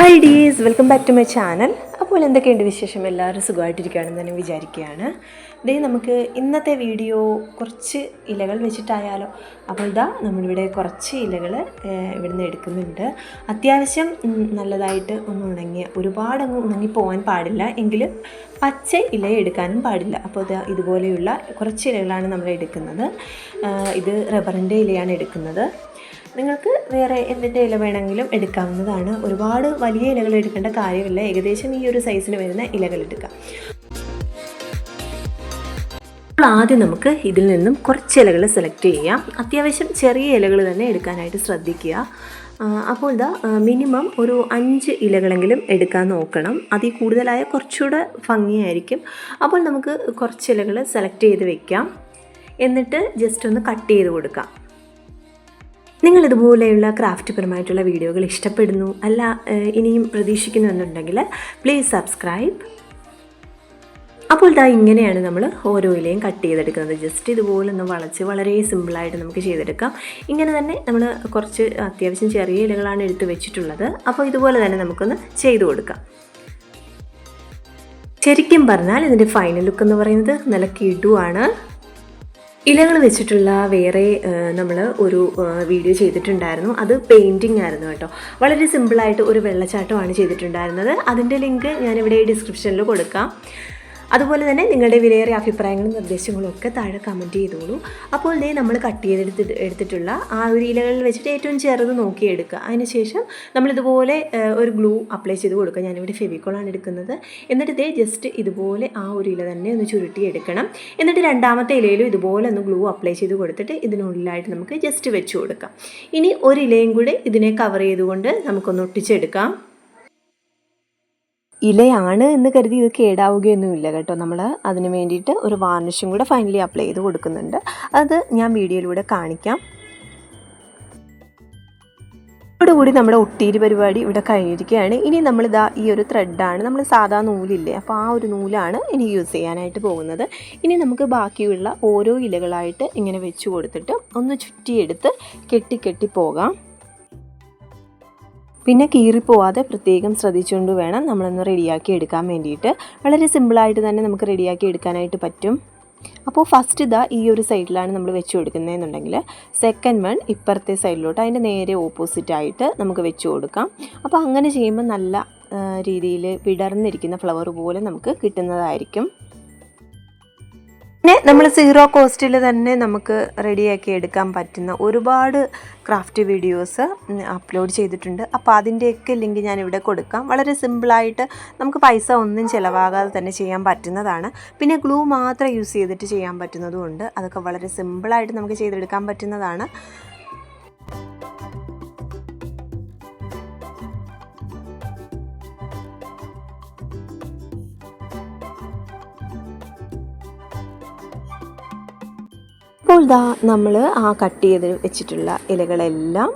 Hi dears welcome back to my channel അപ്പോൾ എന്തൊക്കെയുണ്ട് വിശേഷം? എല്ലാവരും സുഖമായിട്ടിരിക്കുകയാണെന്ന് തന്നെ വിചാരിക്കുകയാണ്. ദേ നമുക്ക് ഇന്നത്തെ വീഡിയോ കുറച്ച് ഇലകൾ വെച്ചിട്ടായാലോ. അപ്പോൾ ഇതാ നമ്മളിവിടെ കുറച്ച് ഇലകൾ ഇവിടുന്ന് എടുക്കുന്നുണ്ട്. അത്യാവശ്യം നല്ലതായിട്ട് ഒന്ന് ഉണങ്ങിയ ഒരുപാട് അങ്ങ് ഉണങ്ങി പോകാൻ പാടില്ല. എങ്കിലും പച്ച ഇല എടുക്കാനും പാടില്ല. അപ്പോൾ ഇത് ഇതുപോലെയുള്ള കുറച്ച് ഇലകളാണ് നമ്മൾ എടുക്കുന്നത്. ഇത് റബ്ബറിന്റെ ഇലയാണ് എടുക്കുന്നത്. നിങ്ങൾക്ക് വേറെ എന്തിന്റെ ഇല വേണമെങ്കിലും എടുക്കാവുന്നതാണ്. ഒരുപാട് വലിയ ഇലകൾ എടുക്കേണ്ട കാര്യമില്ല. ഏകദേശം ഈ ഒരു സൈസിന് വരുന്ന ഇലകൾ എടുക്കാം. ആദ്യം നമുക്ക് ഇതിൽ നിന്നും കുറച്ച് ഇലകൾ സെലക്ട് ചെയ്യാം. അത്യാവശ്യം ചെറിയ ഇലകൾ തന്നെ എടുക്കാനായിട്ട് ശ്രദ്ധിക്കുക. അപ്പോൾ ഇതാ മിനിമം ഒരു അഞ്ച് ഇലകളെങ്കിലും എടുക്കാൻ നോക്കണം. അതിൽ കൂടുതലായ കുറച്ചുകൂടെ ഭംഗിയായിരിക്കും. അപ്പോൾ നമുക്ക് കുറച്ച് ഇലകൾ സെലക്ട് ചെയ്ത് വെക്കാം. എന്നിട്ട് ജസ്റ്റ് ഒന്ന് കട്ട് ചെയ്ത് കൊടുക്കാം. നിങ്ങൾ ഇതുപോലെയുള്ള ക്രാഫ്റ്റ് പരമായിട്ടുള്ള വീഡിയോകൾ ഇഷ്ടപ്പെടുന്നു അല്ല ഇനിയും പ്രതീക്ഷിക്കുന്നു എന്നുണ്ടെങ്കിൽ പ്ലീസ് സബ്സ്ക്രൈബ് അപ്പോൾ ഇതാ ഇങ്ങനെയാണ് നമ്മൾ ഓരോ ഇലയും കട്ട് ചെയ്തെടുക്കുന്നത്. ജസ്റ്റ് ഇതുപോലെ ഒന്ന് വളച്ച് വളരെ സിമ്പിളായിട്ട് നമുക്ക് ചെയ്തെടുക്കാം. ഇങ്ങനെ തന്നെ നമ്മൾ കുറച്ച് അത്യാവശ്യം ചെറിയ ഇലകളാണ് എടുത്ത് വെച്ചിട്ടുള്ളത്. അപ്പോൾ ഇതുപോലെ തന്നെ നമുക്കൊന്ന് ചെയ്തു കൊടുക്കാം. ശരിക്കും പറഞ്ഞാൽ ഇതിന്റെ ഫൈനൽ ലുക്ക് എന്ന് പറയുന്നത് നല്ല കിടുവാണ്. ഇലകൾ വെച്ചിട്ടുള്ള വേറെ നമ്മൾ ഒരു വീഡിയോ ചെയ്തിട്ടുണ്ടായിരുന്നു. അത് പെയിന്റിംഗ് ആയിരുന്നു കേട്ടോ. വളരെ സിമ്പിളായിട്ട് ഒരു വെള്ളച്ചാട്ടമാണ് ചെയ്തിട്ടുണ്ടായിരുന്നത്. അതിന്റെ ലിങ്ക് ഞാനിവിടെ ഡിസ്ക്രിപ്ഷനിൽ കൊടുക്കാം. അതുപോലെ തന്നെ നിങ്ങളുടെ വിലയേറിയ അഭിപ്രായങ്ങളും നിർദ്ദേശങ്ങളും ഒക്കെ താഴെ കമന്റ് ചെയ്തോളൂ. അപ്പോൾ ഇതേ നമ്മൾ കട്ട് ചെയ്തെടുത്ത് എടുത്തിട്ടുള്ള ആ ഒരു ഇലകളിൽ വെച്ചിട്ട് ഏറ്റവും ചെറുത് നോക്കി എടുക്കുക. അതിനുശേഷം നമ്മളിതുപോലെ ഒരു ഗ്ലൂ അപ്ലൈ ചെയ്ത് കൊടുക്കുക. ഞാനിവിടെ ഫെവിക്കോളാണ് എടുക്കുന്നത്. എന്നിട്ട് ഇതേ ജസ്റ്റ് ഇതുപോലെ ആ ഒരു ഇല തന്നെ ഒന്ന് ചുരുട്ടി എടുക്കണം. എന്നിട്ട് രണ്ടാമത്തെ ഇലയിലും ഇതുപോലെ ഒന്ന് ഗ്ലൂ അപ്ലൈ ചെയ്ത് കൊടുത്തിട്ട് ഇതിനുള്ളിലായിട്ട് നമുക്ക് ജസ്റ്റ് വെച്ച് കൊടുക്കാം. ഇനി ഒരു ഇലയും കൂടെ ഇതിനെ കവർ ചെയ്തുകൊണ്ട് നമുക്കൊന്ന് ഒട്ടിച്ചെടുക്കാം. ഇലയാണ് എന്ന് കരുതി ഇത് കേടാവുകയൊന്നുമില്ല കേട്ടോ. നമ്മൾ അതിന് വേണ്ടിയിട്ട് ഒരു വാർണിഷും കൂടെ ഫൈനലി അപ്ലൈ ചെയ്ത് കൊടുക്കുന്നുണ്ട്. അത് ഞാൻ വീഡിയോയിലൂടെ കാണിക്കാം. കൂടി നമ്മുടെ ഒട്ടീര് പരിപാടി ഇവിടെ കഴിഞ്ഞിരിക്കുകയാണ്. ഇനി നമ്മളിതാ ഈ ഒരു ത്രെഡാണ് നമ്മൾ സാധാ നൂലില്ലേ അപ്പോൾ ആ ഒരു നൂലാണ് ഇനി യൂസ് ചെയ്യാനായിട്ട് പോകുന്നത്. ഇനി നമുക്ക് ബാക്കിയുള്ള ഓരോ ഇലകളായിട്ട് ഇങ്ങനെ വെച്ച് കൊടുത്തിട്ട് ഒന്ന് ചുറ്റിയെടുത്ത് കെട്ടി കെട്ടി പോകാം. പിന്നെ കീറിപ്പോവാതെ പ്രത്യേകം ശ്രദ്ധിച്ചുകൊണ്ട് വേണം നമ്മളൊന്ന് റെഡിയാക്കി എടുക്കാൻ വേണ്ടിയിട്ട്. വളരെ സിമ്പിളായിട്ട് തന്നെ നമുക്ക് റെഡിയാക്കി എടുക്കാനായിട്ട് പറ്റും. അപ്പോൾ ഫസ്റ്റ് ഇതാ ഈ ഒരു സൈഡിലാണ് നമ്മൾ വെച്ച് കൊടുക്കുന്നതെന്നുണ്ടെങ്കിൽ സെക്കൻഡ് വൺ ഇപ്പുറത്തെ സൈഡിലോട്ട് അതിന്റെ നേരെ ഓപ്പോസിറ്റായിട്ട് നമുക്ക് വെച്ച് കൊടുക്കാം. അപ്പോൾ അങ്ങനെ ചെയ്യുമ്പോൾ നല്ല രീതിയിൽ വിടർന്നിരിക്കുന്ന ഫ്ലവർ പോലെ നമുക്ക് കിട്ടുന്നതായിരിക്കും. പിന്നെ നമ്മൾ സീറോ കോസ്റ്റിൽ തന്നെ നമുക്ക് റെഡിയാക്കി എടുക്കാൻ പറ്റുന്ന ഒരുപാട് ക്രാഫ്റ്റ് വീഡിയോസ് അപ്ലോഡ് ചെയ്തിട്ടുണ്ട്. അപ്പോൾ അതിന്റെയൊക്കെ ലിങ്ക് ഞാൻ ഇവിടെ കൊടുക്കാം. വളരെ സിമ്പിളായിട്ട് നമുക്ക് പൈസ ഒന്നും ചിലവാകാതെ തന്നെ ചെയ്യാൻ പറ്റുന്നതാണ്. പിന്നെ ഗ്ലൂ മാത്രം യൂസ് ചെയ്തിട്ട് ചെയ്യാൻ പറ്റുന്നതുമുണ്ട് അതൊക്കെ വളരെ സിമ്പിളായിട്ട് നമുക്ക് ചെയ്തെടുക്കാൻ പറ്റുന്നതാണ്. ഇപ്പോൾ ഇതാ നമ്മൾ ആ കട്ട് ചെയ്ത് വെച്ചിട്ടുള്ള ഇലകളെല്ലാം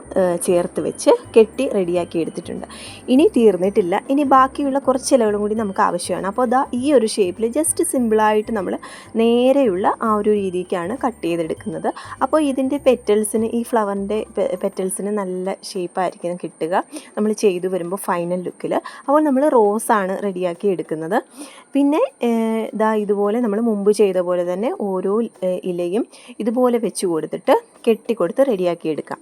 ചേർത്ത് വെച്ച് കെട്ടി റെഡിയാക്കി എടുത്തിട്ടുണ്ട്. ഇനി തീർന്നിട്ടില്ല. ഇനി ബാക്കിയുള്ള കുറച്ച് ഇലകളും കൂടി നമുക്ക് ആവശ്യമാണ്. അപ്പോൾ ദാ ഈ ഒരു ഷേപ്പിൽ ജസ്റ്റ് സിമ്പിളായിട്ട് നമ്മൾ നേരെയുള്ള ആ ഒരു രീതിക്കാണ് കട്ട് ചെയ്തെടുക്കുന്നത്. അപ്പോൾ ഇതിന്റെ പെറ്റൽസിന് ഈ ഫ്ലവറിന്റെ പെറ്റൽസിന് നല്ല ഷേപ്പായിരിക്കും കിട്ടുക. നമ്മൾ ചെയ്തു വരുമ്പോൾ ഫൈനൽ ലുക്കിൽ അപ്പോൾ നമ്മൾ റോസാണ് റെഡിയാക്കി എടുക്കുന്നത്. പിന്നെ ഇതാ ഇതുപോലെ നമ്മൾ മുമ്പ് ചെയ്ത പോലെ തന്നെ ഓരോ ഇലയും ഇതുപോലെ വെച്ച് കൊടുത്തിട്ട് കെട്ടിക്കൊടുത്ത് റെഡിയാക്കി എടുക്കാം.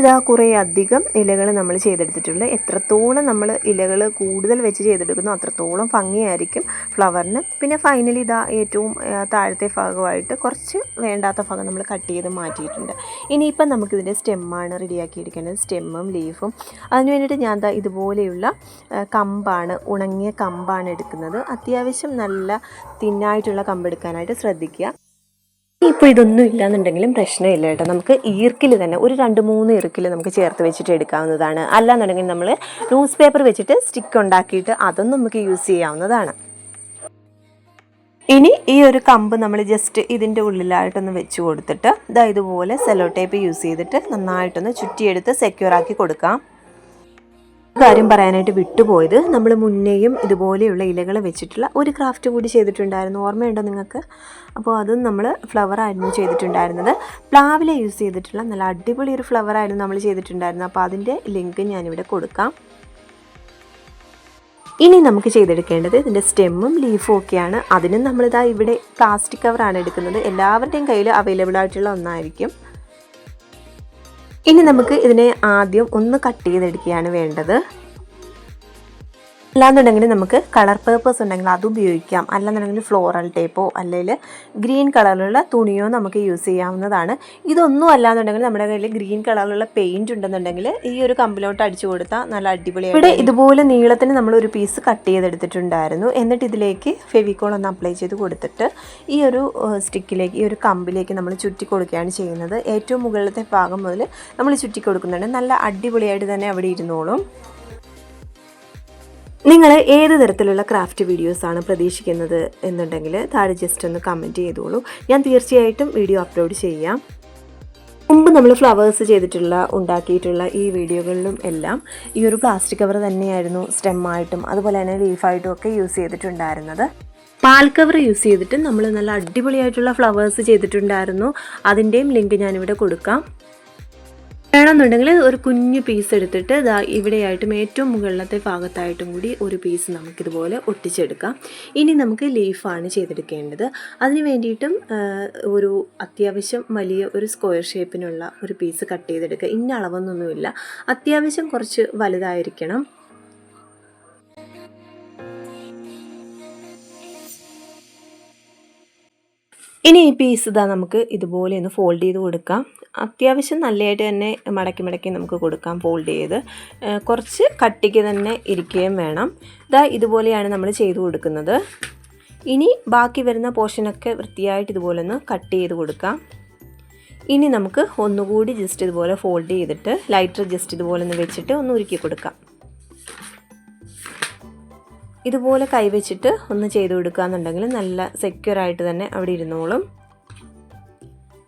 ഞാനിതാ കുറേ അധികം ഇലകൾ നമ്മൾ ചെയ്തെടുത്തിട്ടുള്ളത് എത്രത്തോളം നമ്മൾ ഇലകൾ കൂടുതൽ വെച്ച് ചെയ്തെടുക്കുന്നോ അത്രത്തോളം ഭംഗിയായിരിക്കും ഫ്ലവറിന്. പിന്നെ ഫൈനലി ഇതാ ഏറ്റവും താഴത്തെ ഭാഗമായിട്ട് കുറച്ച് വേണ്ടാത്ത ഭാഗം നമ്മൾ കട്ട് ചെയ്ത് മാറ്റിയിട്ടുണ്ട്. ഇനിയിപ്പം നമുക്കിതിന്റെ സ്റ്റെമ്മാണ് റെഡിയാക്കി എടുക്കേണ്ടത് സ്റ്റെമ്മും ലീഫും അതിന് വേണ്ടിയിട്ട് ഞാൻ ദാ ഇതുപോലെയുള്ള കമ്പാണ് ഉണങ്ങിയ കമ്പാണ് എടുക്കുന്നത്. അത്യാവശ്യം നല്ല തിന്നായിട്ടുള്ള കമ്പെടുക്കാനായിട്ട് ശ്രദ്ധിക്കുക. ഇപ്പോൾ ഇതൊന്നും ഇല്ലാന്നുണ്ടെങ്കിലും പ്രശ്നമില്ല കേട്ടോ. നമുക്ക് ഈർക്കിൽ തന്നെ ഒരു രണ്ട് മൂന്ന് ഈർക്കിൽ നമുക്ക് ചേർത്ത് വെച്ചിട്ട് എടുക്കാവുന്നതാണ്. അല്ലാന്നുണ്ടെങ്കിൽ നമ്മൾ ന്യൂസ് പേപ്പർ വെച്ചിട്ട് സ്റ്റിക്ക് ഉണ്ടാക്കിയിട്ട് അതും നമുക്ക് യൂസ് ചെയ്യാവുന്നതാണ്. ഇനി ഈ ഒരു കമ്പ് നമ്മൾ ജസ്റ്റ് ഇതിന്റെ ഉള്ളിലായിട്ടൊന്ന് വെച്ച് കൊടുത്തിട്ട് ഇതാ ഇതുപോലെ സെലോ ടേപ്പ് യൂസ് ചെയ്തിട്ട് നന്നായിട്ടൊന്ന് ചുറ്റിയെടുത്ത് സെക്യൂർ ആക്കി കൊടുക്കാം. കാര്യം പറയാനായിട്ട് വിട്ടുപോയത്. നമ്മൾ മുന്നേയും ഇതുപോലെയുള്ള ഇലകൾ വെച്ചിട്ടുള്ള ഒരു ക്രാഫ്റ്റ് കൂടി ചെയ്തിട്ടുണ്ടായിരുന്നു. ഓർമ്മയുണ്ടോ നിങ്ങൾക്ക്? അപ്പോൾ അതും നമ്മൾ ഫ്ലവറായിരുന്നു ചെയ്തിട്ടുണ്ടായിരുന്നത്. പ്ലാവില യൂസ് ചെയ്തിട്ടുള്ള നല്ല അടിപൊളി ഒരു ഫ്ലവറായിരുന്നു നമ്മൾ ചെയ്തിട്ടുണ്ടായിരുന്നത്. അപ്പോൾ അതിന്റെ ലിങ്ക് ഞാനിവിടെ കൊടുക്കാം. ഇനി നമുക്ക് ചെയ്തെടുക്കേണ്ടത് ഇതിന്റെ സ്റ്റെമ്മും ലീഫും ഒക്കെയാണ്. അതിനും നമ്മളിതാ ഇവിടെ പ്ലാസ്റ്റിക് കവറാണ് എടുക്കുന്നത്. എല്ലാവരുടെയും കയ്യിൽ അവൈലബിൾ ആയിട്ടുള്ള ഒന്നായിരിക്കും. ഇനി നമുക്ക് ഇതിനെ ആദ്യം ഒന്ന് കട്ട് ചെയ്തെടുക്കുകയാണ് വേണ്ടത്. അല്ലാന്നുണ്ടെങ്കിൽ നമുക്ക് കളർ പേപ്പേഴ്സ് ഉണ്ടെങ്കിൽ അത് ഉപയോഗിക്കാം. അല്ലാന്നുണ്ടെങ്കിൽ ഫ്ലോറൽ ടേപ്പോ അല്ലെങ്കിൽ ഗ്രീൻ കളറിലുള്ള തുണിയോ നമുക്ക് യൂസ് ചെയ്യാവുന്നതാണ്. ഇതൊന്നും അല്ലാന്നുണ്ടെങ്കിൽ നമ്മുടെ കയ്യിൽ ഗ്രീൻ കളറിലുള്ള പെയിന്റ് ഉണ്ടെന്നുണ്ടെങ്കിൽ ഈ ഒരു കമ്പിലോട്ട് അടിച്ചു കൊടുത്താൽ നല്ല അടിപൊളിയായി ഇവിടെ ഇതുപോലെ നീളത്തിന് നമ്മൾ ഒരു പീസ് കട്ട് ചെയ്തെടുത്തിട്ടുണ്ടായിരുന്നു. എന്നിട്ട് ഇതിലേക്ക് ഫെവിക്കോൾ ഒന്ന് അപ്ലൈ ചെയ്ത് കൊടുത്തിട്ട് ഈ ഒരു സ്റ്റിക്കിലേക്ക് ഈ ഒരു കമ്പിലേക്ക് നമ്മൾ ചുറ്റി കൊടുക്കുകയാണ് ചെയ്യുന്നത്. ഏറ്റവും മുകളിലത്തെ ഭാഗം മുതൽ നമ്മൾ ചുറ്റി കൊടുക്കുന്നുണ്ട്. നല്ല അടിപൊളിയായിട്ട് തന്നെ അവിടെ ഇരുന്നോളും. നിങ്ങൾ ഏത് തരത്തിലുള്ള ക്രാഫ്റ്റ് വീഡിയോസാണ് പ്രതീക്ഷിക്കുന്നത് എന്നുണ്ടെങ്കിൽ താഴെ ജസ്റ്റ് ഒന്ന് കമന്റ് ചെയ്തോളൂ. ഞാൻ തീർച്ചയായിട്ടും വീഡിയോ അപ്ലോഡ് ചെയ്യാം. മുമ്പ് നമ്മൾ ഫ്ലവേഴ്സ് ചെയ്തിട്ടുള്ള ഉണ്ടാക്കിയിട്ടുള്ള ഈ വീഡിയോകളിലും എല്ലാം ഈ ഒരു പ്ലാസ്റ്റിക് കവർ തന്നെയായിരുന്നു സ്റ്റെമ്മായിട്ടും അതുപോലെ തന്നെ ലീഫായിട്ടും ഒക്കെ യൂസ് ചെയ്തിട്ടുണ്ടായിരുന്നത്. പാൽ കവർ യൂസ് ചെയ്തിട്ട് നമ്മൾ നല്ല അടിപൊളിയായിട്ടുള്ള ഫ്ലവേഴ്സ് ചെയ്തിട്ടുണ്ടായിരുന്നു. അതിന്റെയും ലിങ്ക് ഞാനിവിടെ കൊടുക്കാം. വേണമെന്നുണ്ടെങ്കിൽ ഒരു കുഞ്ഞു പീസ് എടുത്തിട്ട് ഇതാ ഇവിടെയായിട്ടും ഏറ്റവും മുകളിലത്തെ ഭാഗത്തായിട്ടും കൂടി ഒരു പീസ് നമുക്കിതുപോലെ ഒട്ടിച്ചെടുക്കാം. ഇനി നമുക്ക് ലീഫാണ് ചെയ്തെടുക്കേണ്ടത്. അതിന് വേണ്ടിയിട്ടും ഒരു അത്യാവശ്യം വലിയ ഒരു സ്ക്വയർ ഷേപ്പിനുള്ള ഒരു പീസ് കട്ട് ചെയ്തെടുക്കുക. ഇന്ന അളവൊന്നൊന്നുമില്ല അത്യാവശ്യം കുറച്ച് വലുതായിരിക്കണം. ഇനി ഈ പീസ് ഇതാ നമുക്ക് ഇതുപോലെ ഒന്ന് ഫോൾഡ് ചെയ്ത് കൊടുക്കാം. അത്യാവശ്യം നല്ലതായിട്ട് തന്നെ മടക്കി മടക്കി നമുക്ക് കൊടുക്കാം ഫോൾഡ് ചെയ്ത്. കുറച്ച് കട്ടിക്ക് തന്നെ ഇരിക്കുകയും വേണം. ഇതാ ഇതുപോലെയാണ് നമ്മൾ ചെയ്ത് കൊടുക്കുന്നത്. ഇനി ബാക്കി വരുന്ന പോർഷനൊക്കെ വൃത്തിയായിട്ട് ഇതുപോലെ ഒന്ന് കട്ട് ചെയ്ത് കൊടുക്കാം. ഇനി നമുക്ക് ഒന്നുകൂടി ജസ്റ്റ് ഇതുപോലെ ഫോൾഡ് ചെയ്തിട്ട് ലൈറ്റർ ജസ്റ്റ് ഇതുപോലെ ഒന്ന് വെച്ചിട്ട് ഒന്ന് ഉരുക്കി കൊടുക്കാം. ഇതുപോലെ കൈവച്ചിട്ട് ഒന്ന് ചെയ്ത് കൊടുക്കുകയെന്നുണ്ടെങ്കിൽ നല്ല സെക്യൂർ ആയിട്ട് തന്നെ അവിടെ ഇരുന്നോളും.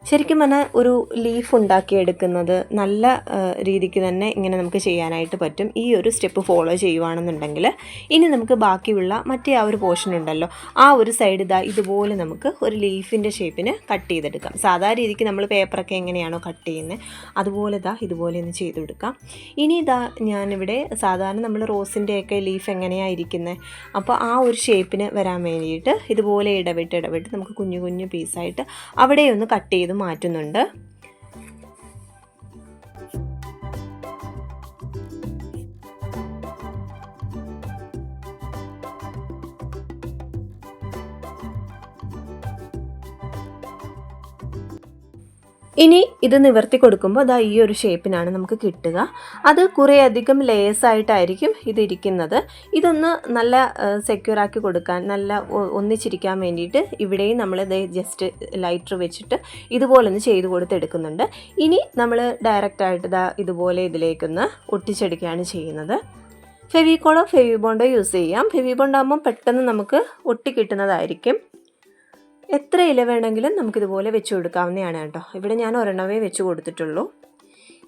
ശരിക്കും പറഞ്ഞാൽ ഒരു ലീഫ് ഉണ്ടാക്കിയെടുക്കുന്നത് നല്ല രീതിക്ക് തന്നെ ഇങ്ങനെ നമുക്ക് ചെയ്യാനായിട്ട് പറ്റും. ഈ ഒരു സ്റ്റെപ്പ് ഫോളോ ചെയ്യുവാണെന്നുണ്ടെങ്കിൽ ഇനി നമുക്ക് ബാക്കിയുള്ള മറ്റേ ആ ഒരു പോർഷൻ ഉണ്ടല്ലോ ആ ഒരു സൈഡ് ഇതാ ഇതുപോലെ നമുക്ക് ഒരു ലീഫിന്റെ ഷേപ്പിന് കട്ട് ചെയ്തെടുക്കാം. സാധാരണ രീതിക്ക് നമ്മൾ പേപ്പറൊക്കെ എങ്ങനെയാണോ കട്ട് ചെയ്യുന്നത് അതുപോലെ ഇതാ ഇതുപോലെ ഒന്ന് ചെയ്തെടുക്കാം. ഇനി ഇതാ ഞാനിവിടെ സാധാരണ നമ്മൾ റോസിന്റെയൊക്കെ ലീഫ് എങ്ങനെയാണ് ഇരിക്കുന്നത് അപ്പോൾ ആ ഒരു ഷേപ്പിന് വരാൻ വേണ്ടിയിട്ട് ഇതുപോലെ ഇടവിട്ട് ഇടവിട്ട് നമുക്ക് കുഞ്ഞു കുഞ്ഞു പീസായിട്ട് അവിടെ ഒന്ന് കട്ട് ചെയ്ത് മാറ്റുന്നുണ്ട്. ഇനി ഇത് നിവർത്തി കൊടുക്കുമ്പോൾ അതാ ഈ ഒരു ഷേപ്പിനാണ് നമുക്ക് കിട്ടുക. അത് കുറേ അധികം ലേസ് ആയിട്ടായിരിക്കും ഇതിരിക്കുന്നത് ഇതൊന്ന് നല്ല സെക്യൂർ ആക്കി കൊടുക്കാൻ നല്ല ഒന്നിച്ചിരിക്കാൻ വേണ്ടിയിട്ട് ഇവിടെയും നമ്മൾ ഇത് ജസ്റ്റ് ലൈറ്റർ വെച്ചിട്ട് ഇതുപോലെ ഒന്ന് ചെയ്ത് കൊടുത്തെടുക്കുന്നുണ്ട് ഇനി നമ്മൾ ഡയറക്റ്റായിട്ട് ഇതാ ഇതുപോലെ ഇതിലേക്കൊന്ന് ഒട്ടിച്ചെടുക്കുകയാണ് ചെയ്യുന്നത്. ഫെവിക്കോളോ ഫെവിബോണ്ടോ യൂസ് ചെയ്യാം. ഫെവിബോണ്ടാകുമ്പോൾ പെട്ടെന്ന് നമുക്ക് ഒട്ടിക്കിട്ടുന്നതായിരിക്കും എത്ര ഇല വേണമെങ്കിലും നമുക്കിതുപോലെ വെച്ച് കൊടുക്കാവുന്നതാണ് കേട്ടോ. ഇവിടെ ഞാൻ ഒരെണ്ണമേ വെച്ച് കൊടുത്തിട്ടുള്ളൂ.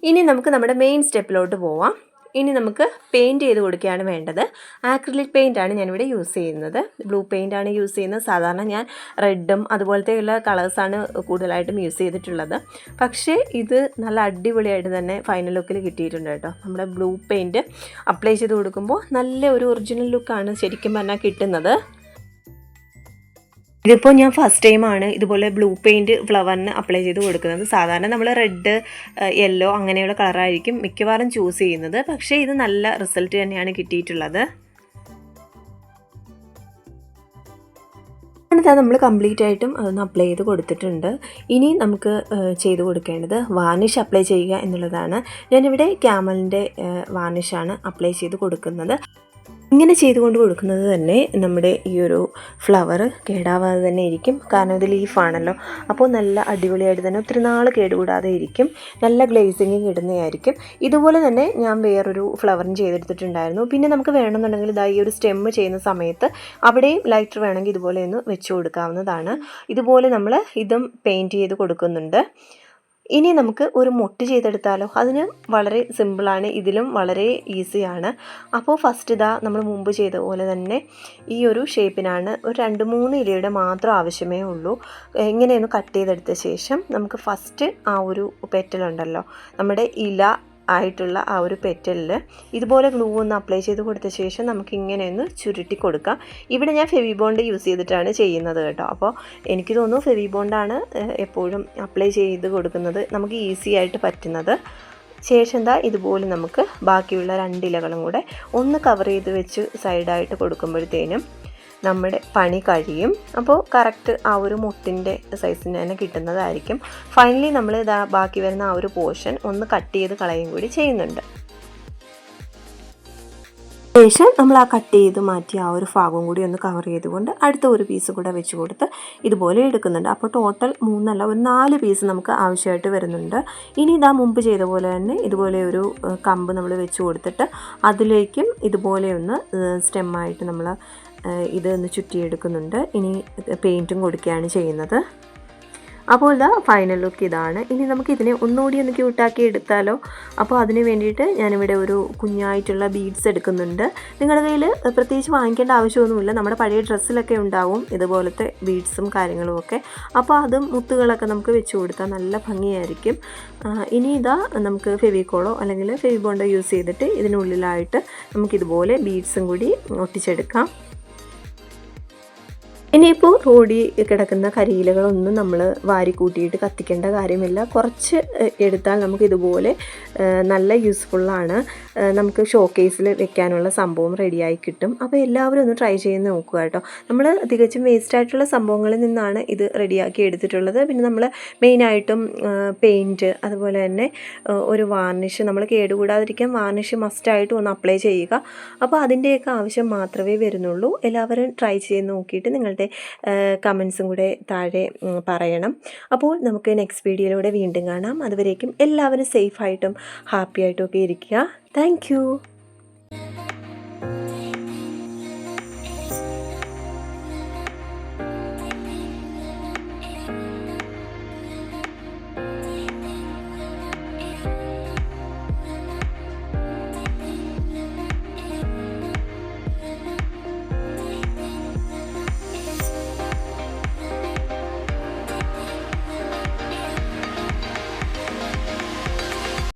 ഇനി നമുക്ക് നമ്മുടെ മെയിൻ സ്റ്റെപ്പിലോട്ട് പോവാം. ഇനി നമുക്ക് പെയിന്റ് ചെയ്ത് കൊടുക്കുകയാണ് വേണ്ടത്. ആക്രിലിക് പെയിന്റ് ആണ് ഞാനിവിടെ യൂസ് ചെയ്യുന്നത്. ബ്ലൂ പെയിന്റ് ആണ് യൂസ് ചെയ്യുന്നത്. സാധാരണ ഞാൻ റെഡും അതുപോലത്തെയുള്ള കളേഴ്സാണ് കൂടുതലായിട്ടും യൂസ് ചെയ്തിട്ടുള്ളത്. പക്ഷേ ഇത് നല്ല അടിപൊളിയായിട്ട് തന്നെ ഫൈനൽ ലുക്കിൽ കിട്ടിയിട്ടുണ്ട് കേട്ടോ. നമ്മുടെ ബ്ലൂ പെയിന്റ് അപ്ലൈ ചെയ്ത് കൊടുക്കുമ്പോൾ നല്ല ഒരു ഒറിജിനൽ ലുക്കാണ് ശരിക്കും പറഞ്ഞാൽ കിട്ടുന്നത്. ഇതിപ്പോൾ ഞാൻ ഫസ്റ്റ് ടൈമാണ് ഇതുപോലെ ബ്ലൂ പെയിന്റ് ഫ്ലവറിന് അപ്ലൈ ചെയ്ത് കൊടുക്കുന്നത്. സാധാരണ നമ്മൾ റെഡ് യെല്ലോ അങ്ങനെയുള്ള കളറായിരിക്കും മിക്കവാറും ചൂസ് ചെയ്യുന്നത്. പക്ഷേ ഇത് നല്ല റിസൾട്ട് തന്നെയാണ് കിട്ടിയിട്ടുള്ളത്. എന്നിട്ട് നമ്മൾ കംപ്ലീറ്റ് ആയിട്ടും അതൊന്ന് അപ്ലൈ ചെയ്ത് കൊടുത്തിട്ടുണ്ട്. ഇനി നമുക്ക് ചെയ്ത് കൊടുക്കേണ്ടത് വാർണിഷ് അപ്ലൈ ചെയ്യുക എന്നുള്ളതാണ്. ഞാനിവിടെ ക്യാമലിന്റെ വാർണിഷാണ് അപ്ലൈ ചെയ്ത് കൊടുക്കുന്നത്. ഇങ്ങനെ ചെയ്തുകൊണ്ട് കൊടുക്കുന്നത് തന്നെ നമ്മുടെ ഈ ഒരു ഫ്ലവർ കേടാവാതെ തന്നെ ഇരിക്കും. കാരണം ഇത് ലീഫാണല്ലോ അപ്പോൾ നല്ല അടിപൊളിയായിട്ട് തന്നെ ഒത്തിരി നാൾ കേടുകൂടാതെ ഇരിക്കും. നല്ല ഗ്ലേസിങ്ങും കിടുന്നതായിരിക്കും ഇതുപോലെ തന്നെ ഞാൻ വേറൊരു ഫ്ലവറിന് ചെയ്തെടുത്തിട്ടുണ്ടായിരുന്നു. പിന്നെ നമുക്ക് വേണമെന്നുണ്ടെങ്കിൽ ഇതാ ഈ ഒരു സ്റ്റെമ്മ് ചെയ്യുന്ന സമയത്ത് അവിടെയും ലൈറ്റർ വേണമെങ്കിൽ ഇതുപോലെ ഒന്ന് വെച്ച് കൊടുക്കാവുന്നതാണ്. ഇതുപോലെ നമ്മൾ ഇതും പെയിന്റ് ചെയ്ത് കൊടുക്കുന്നുണ്ട്. ഇനി നമുക്ക് ഒരു മൊട്ട് ചെയ്തെടുത്താലോ? അതിന് വളരെ സിമ്പിളാണ് ഇതിലും വളരെ ഈസിയാണ് അപ്പോൾ ഫസ്റ്റ് ഇതാ നമ്മൾ മുമ്പ് ചെയ്ത പോലെ തന്നെ ഈ ഒരു ഷേപ്പിനാണ് ഒരു രണ്ട് മൂന്ന് ഇലയുടെ മാത്രം ആവശ്യമേ ഉള്ളൂ. ഇങ്ങനെയൊന്ന് കട്ട് ചെയ്തെടുത്ത ശേഷം നമുക്ക് ഫസ്റ്റ് ആ ഒരു പെറ്റലുണ്ടല്ലോ. നമ്മുടെ ഇല ആയിട്ടുള്ള ആ ഒരു പെറ്റലിൽ ഇതുപോലെ ഗ്ലൂ ഒന്ന് അപ്ലൈ ചെയ്ത് കൊടുത്ത ശേഷം നമുക്ക് ഇങ്ങനെ ഒന്ന് ചുരുട്ടി കൊടുക്കാം. ഇവിടെ ഞാൻ ഫെവി ബോണ്ട് യൂസ് ചെയ്തിട്ടാണ് ചെയ്യുന്നത് കേട്ടോ. അപ്പോൾ എനിക്ക് തോന്നുന്നു ഫെവി ബോണ്ടാണ് എപ്പോഴും അപ്ലൈ ചെയ്ത് കൊടുക്കുന്നത് നമുക്ക് ഈസി ആയിട്ട് പറ്റുന്നത്. ശേഷം എന്താ ഇതുപോലെ നമുക്ക് ബാക്കിയുള്ള രണ്ടിലകളും കൂടെ ഒന്ന് കവർ ചെയ്ത് വെച്ച് സൈഡായിട്ട് കൊടുക്കുമ്പോഴത്തേനും നമ്മുടെ പണി കഴിയും. അപ്പോൾ കറക്റ്റ് ആ ഒരു മുട്ടിന്റെ സൈസിന് തന്നെ കിട്ടുന്നതായിരിക്കും. ഫൈനലി നമ്മൾ ഇതാ ബാക്കി വരുന്ന ആ ഒരു പോർഷൻ ഒന്ന് കട്ട് ചെയ്ത് കളയും കൂടി ചെയ്യുന്നുണ്ട്. ശേഷം നമ്മൾ ആ കട്ട് ചെയ്ത് മാറ്റി ആ ഒരു ഭാഗവും കൂടി ഒന്ന് കവർ ചെയ്തുകൊണ്ട് അടുത്ത ഒരു പീസ് കൂടെ വെച്ച് കൊടുത്ത് ഇതുപോലെ എടുക്കുന്നുണ്ട്. അപ്പോൾ ടോട്ടൽ മൂന്നല്ല ഒരു നാല് പീസ് നമുക്ക് ആവശ്യമായിട്ട് വരുന്നുണ്ട്. ഇനി ഇതാ മുമ്പ് ചെയ്ത പോലെ തന്നെ ഇതുപോലെ ഒരു കമ്പ് നമ്മൾ വെച്ച് കൊടുത്തിട്ട് അതിലേക്കും ഇതുപോലെ ഒന്ന് സ്റ്റെമ്മായിട്ട് നമ്മൾ ഏഹ്, ഇത് ഒന്ന് ചുറ്റിയെടുക്കുന്നുണ്ട്. ഇനി പെയിന്റും കൊടുക്കുകയാണ് ചെയ്യുന്നത്. അപ്പോൾ ഇതാ ഫൈനൽ ലുക്ക് ഇതാണ്. ഇനി നമുക്ക് ഇതിനെ ഒന്നുകൂടി ഒന്ന് ക്യൂട്ടാക്കി എടുത്താലോ? അപ്പോൾ അതിന് വേണ്ടിയിട്ട് ഞാനിവിടെ ഒരു കുഞ്ഞായിട്ടുള്ള ബീഡ്സ് എടുക്കുന്നുണ്ട്. നിങ്ങളുടെ കയ്യിൽ പ്രത്യേകിച്ച് വാങ്ങിക്കേണ്ട ആവശ്യമൊന്നുമില്ല. നമ്മുടെ പഴയ ഡ്രസ്സിലൊക്കെ ഉണ്ടാവും ഇതുപോലത്തെ ബീഡ്സും കാര്യങ്ങളും ഒക്കെ. അപ്പോൾ അതും മുത്തുകളൊക്കെ നമുക്ക് വെച്ച് കൊടുത്താൽ നല്ല ഭംഗിയായിരിക്കും. ഇനി ഇതാ നമുക്ക് ഫെവിക്കോളോ അല്ലെങ്കിൽ ഫെവിബോണ്ടോ യൂസ് ചെയ്തിട്ട് ഇതിനുള്ളിലായിട്ട് നമുക്കിതുപോലെ ബീഡ്സും കൂടി ഒട്ടിച്ചെടുക്കാം. ഇനിയിപ്പോൾ റോഡി കിടക്കുന്ന കരിയിലകളൊന്നും നമ്മൾ വാരി കൂട്ടിയിട്ട് കത്തിക്കേണ്ട കാര്യമില്ല. കുറച്ച് എടുത്താൽ നമുക്ക് ഇതുപോലെ നല്ല യൂസ്ഫുള്ളാണ് നമുക്ക് ഷോക്കേസിൽ വെക്കാനുള്ള സംഭവം റെഡിയായി കിട്ടും. അപ്പോൾ എല്ലാവരും ഒന്ന് ട്രൈ ചെയ്ത് നോക്കുക കേട്ടോ. നമ്മൾ തികച്ചും വേസ്റ്റ് ആയിട്ടുള്ള സംഭവങ്ങളിൽ നിന്നാണ് ഇത് റെഡിയാക്കി എടുത്തിട്ടുള്ളത്. പിന്നെ നമ്മൾ മെയിനായിട്ടും പെയിന്റ് അതുപോലെ തന്നെ ഒരു വാർണിഷ് നമ്മൾ കേടുകൂടാതിരിക്കാൻ വാർണിഷ് മസ്റ്റായിട്ടും ഒന്ന് അപ്ലൈ ചെയ്യുക. അപ്പോൾ അതിന്റെയൊക്കെ ആവശ്യം മാത്രമേ വരുന്നുള്ളൂ. എല്ലാവരും ട്രൈ ചെയ്ത് നോക്കിയിട്ട് നിങ്ങളുടെ കമൻസും കൂടെ താഴെ പറയണം. അപ്പോൾ നമുക്ക് നെക്സ്റ്റ് വീഡിയോയിലൂടെ വീണ്ടും കാണാം. അതുവരേക്കും എല്ലാവരും സേഫായിട്ടും ഹാപ്പിയായിട്ടും ഒക്കെ ഇരിക്കുക. താങ്ക്